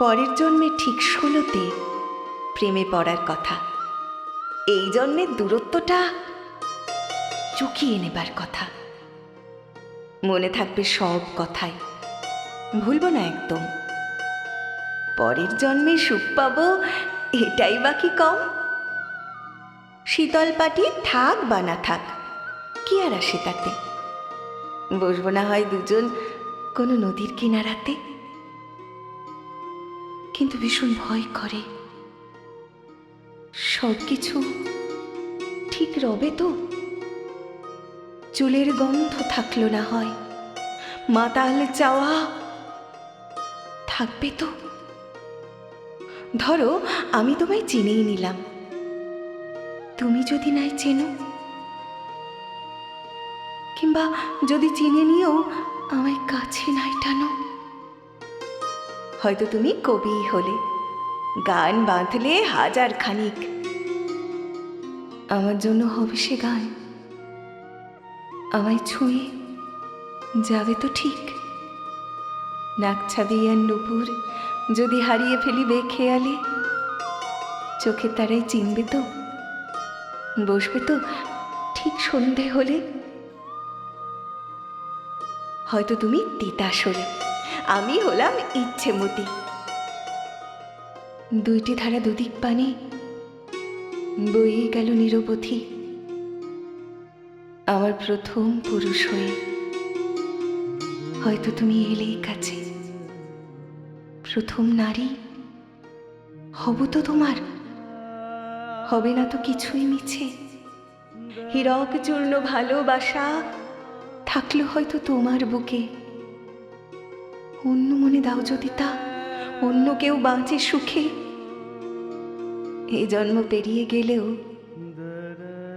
পরের জন্মে ঠিক ষোলোতে প্রেমে পড়ার কথা। এই জন্মের দূরত্বটা চুকিয়ে নেবার কথা। মনে থাকবে সব কথাই। ভুলব না একদম। পরের জন্মে সুখ পাবো, এটাই বাকি কম? শীতল পাটি থাক বা না থাক, কি আর আসে তাতে? বসবো না হয় দুজন কোনো নদীর কিনারাতে। কিন্তু ভীষণ ভয় করে। সব কিছু ঠিক রবে তো? চুলের গন্ধ থাকল না হয়। মাতাল চাওয়া থাকবে তো? ধরো, আমি তোমায় চিনেই নিলাম। তুমি যদি নাই চেনো, কিংবা যদি চিনে নিও, আমায় কাছে নাই টানো। হয়তো তুমি কবি হলে। গান বাঁধলে হাজার খানিক। আমার জন্য হবে সে গান। আমায় ছুঁয়ে যাবে তো ঠিক। নাকছাবি আর নুপুর যদি হারিয়ে ফেলি বেখেয়ালে চোখে তারাই চিনবে তো, বসবে তো ঠিক সন্ধে হলে। হয়তো তুমি তিতাস হলে। আমি হলাম ইচ্ছে মতি দুইটি ধারা দুদিক পানি, বইয়ে গেল নিরবধি। আমার প্রথম পুরুষ হয়ে। হয়তো তুমি এলেই কাছে। প্রথম নারী, হব তো তোমার। হবে না তো কিছুই মিছে। হীরক চূর্ণ ভালোবাসা থাকল হয়তো তোমার বুকে। অন্য মনে দাও যদি তা, অন্য কেউ বাঁচে সুখে। এই জন্ম পেরিয়ে গেলেও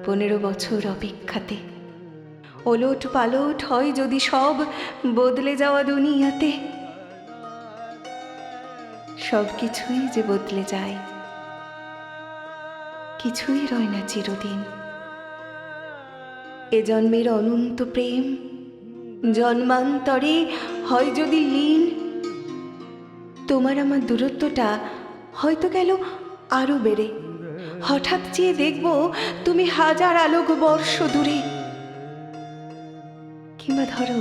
পনেরো বছর অপেক্ষাতে। ওলট পালট হয় যদি সব, বদলে যাওয়া দুনিয়াতে। সব কিছুই যে বদলে যায়, কিছুই রয় না চিরদিন। এ জন্মের অনন্ত প্রেম, জন্মান্তরে হয় যদি লীন, তোমার আমার দূরত্বটা হয়তো গেল আরও বেড়ে। হঠাৎ চেয়ে দেখব তুমি হাজার আলোক বর্ষ দূরে। কিংবা ধরো,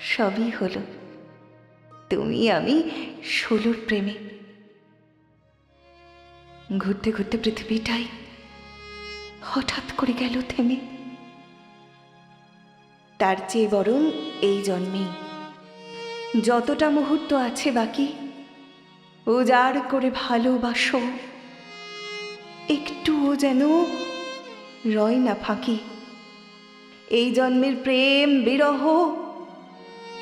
সবই হলো তুমি, আমি ষোলোর প্রেমে। ঘুরতে ঘুরতে পৃথিবীটাই হঠাৎ করে গেল থেমে। তার চেয়ে বরং এই জন্মেই যতটা মুহূর্ত আছে বাকি, উজাড় করে ভালোবাসো। একটুও যেন রয় না ফাঁকি। এই জন্মের প্রেম বিরহ,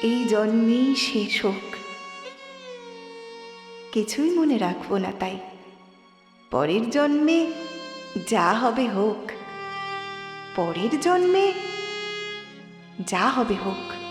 এই জন্মেই শেষ হোক। কিছুই মনে রাখব না তাই। পরের জন্মে যা হবে হোক। পরের জন্মে যা হবে হোক।